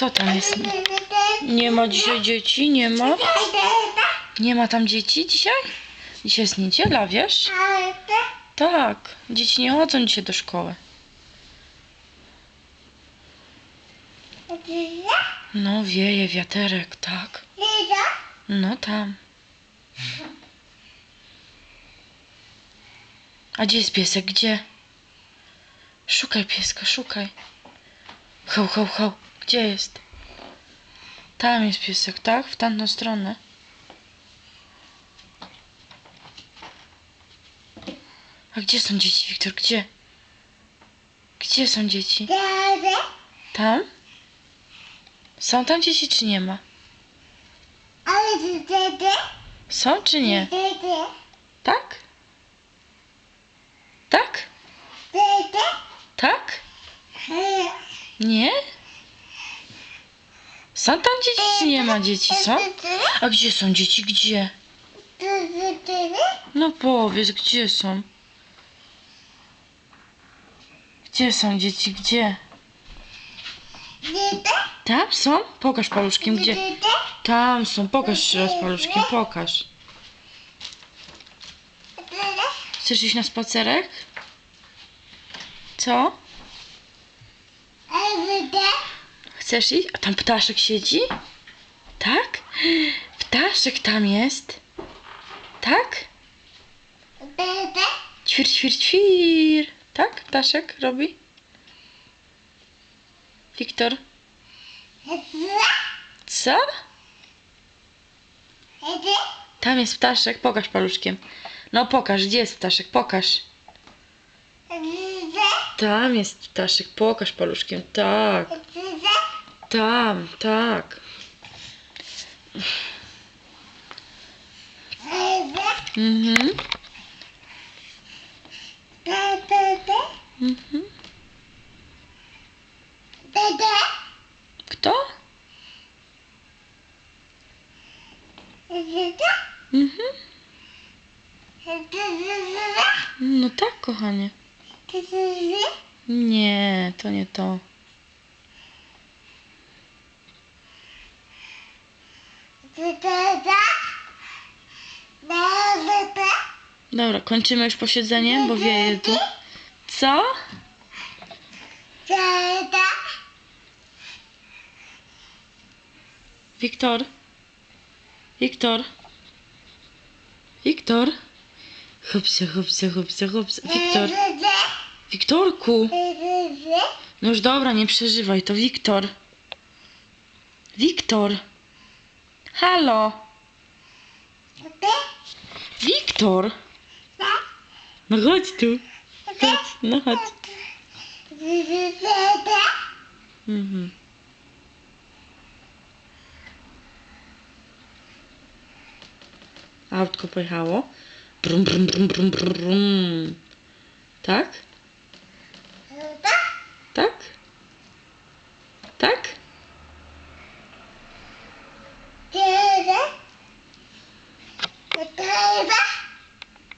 Kto tam jest? Nie ma dzisiaj dzieci? Nie ma? Nie ma tam dzieci dzisiaj? Dzisiaj jest niedziela, wiesz? Tak, dzieci nie chodzą dzisiaj do szkoły. No wieje wiaterek, tak. No tam. A gdzie jest piesek? Gdzie? Szukaj pieska, szukaj. Hał, hał, hał. Gdzie jest? Tam jest piesek, tak? W tamtą stronę. A gdzie są dzieci, Wiktor? Gdzie? Gdzie są dzieci? Tam? Są tam dzieci, czy nie ma? Są, czy nie? Tak? Tak? Tak? Nie? Są tam dzieci, czy nie ma dzieci? Są? A gdzie są dzieci? Gdzie? No powiedz, gdzie są? Gdzie są dzieci? Gdzie? Tam są? Pokaż paluszkiem, gdzie? Tam są. Pokaż jeszcze raz paluszkiem, pokaż. Chcesz iść na spacerek? Co? Chcesz iść? A tam ptaszek siedzi? Tak? Ptaszek tam jest. Tak? Ćwir, ćwir, ćwir. Tak? Ptaszek robi? Wiktor? Co? Tam jest ptaszek. Pokaż paluszkiem. No pokaż, gdzie jest ptaszek? Pokaż. Tam jest ptaszek. Pokaż paluszkiem. Tak. Tam, tak. Mhm. Mhm. Kto? Mhm. No tak, kochanie. Nie, to nie to. Dobra, kończymy już posiedzenie, bo wieje tu. Co? Wiktor? Wiktor? Wiktor? Chopsie, chopsie, chopsie, chopsie. Wiktor? Wiktorku! No już dobra, nie przeżywaj, to Wiktor. Wiktor! Halo! Wiktor! No chodź tu. Chodź, no chodź. Mhm. Autko pojechało. Brum, brum, brum, brum, brum. Tak?